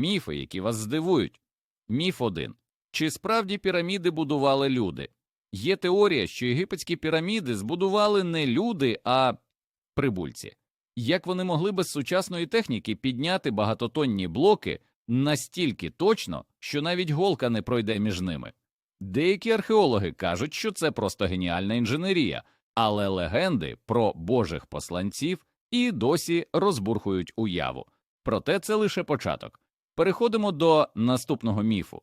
Міфи, які вас здивують. Міф 1. Чи справді піраміди будували люди? Є теорія, що єгипетські піраміди збудували не люди, а прибульці. Як вони могли без сучасної техніки підняти багатотонні блоки настільки точно, що навіть голка не пройде між ними? Деякі археологи кажуть, що це просто геніальна інженерія, але легенди про божих посланців і досі розбурхують уяву. Проте це лише початок. Переходимо до наступного міфу.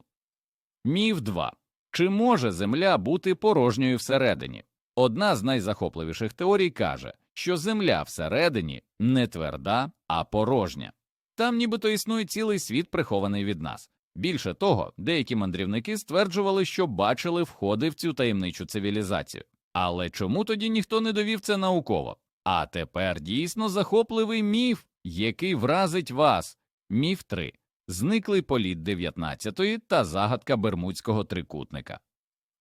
Міф 2. Чи може Земля бути порожньою всередині? Одна з найзахопливіших теорій каже, що Земля всередині не тверда, а порожня. Там нібито існує цілий світ, прихований від нас. Більше того, деякі мандрівники стверджували, що бачили входи в цю таємничу цивілізацію. Але чому тоді ніхто не довів це науково? А тепер дійсно захопливий міф, який вразить вас. Міф 3. Зниклий політ 19-ї та загадка Бермудського трикутника.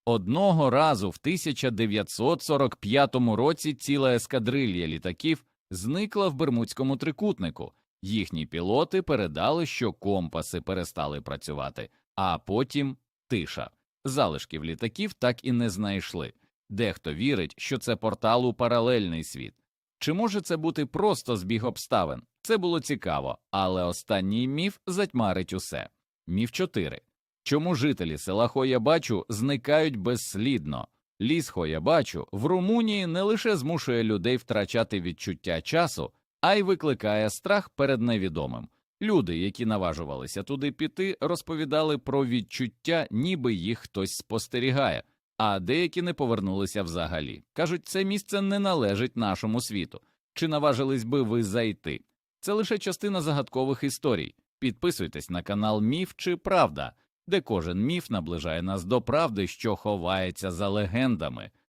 Одного разу в 1945 році ціла ескадрилья літаків зникла в Бермудському трикутнику. Їхні пілоти передали, що компаси перестали працювати, а потім тиша. Залишків літаків так і не знайшли. Дехто вірить, що це портал у паралельний світ. Чи може це бути просто збіг обставин? Це було цікаво, але останній міф затьмарить усе. Міф 4. Чому жителі села Хоябачу зникають безслідно? Ліс Хоябачу в Румунії не лише змушує людей втрачати відчуття часу, а й викликає страх перед невідомим. Люди, які наважувалися туди піти, розповідали про відчуття, ніби їх хтось спостерігає, а деякі не повернулися взагалі. Кажуть, це місце не належить нашому світу. Чи наважились би ви зайти? Це лише частина загадкових історій. Підписуйтесь на канал Міф чи Правда, де кожен міф наближає нас до правди, що ховається за легендами.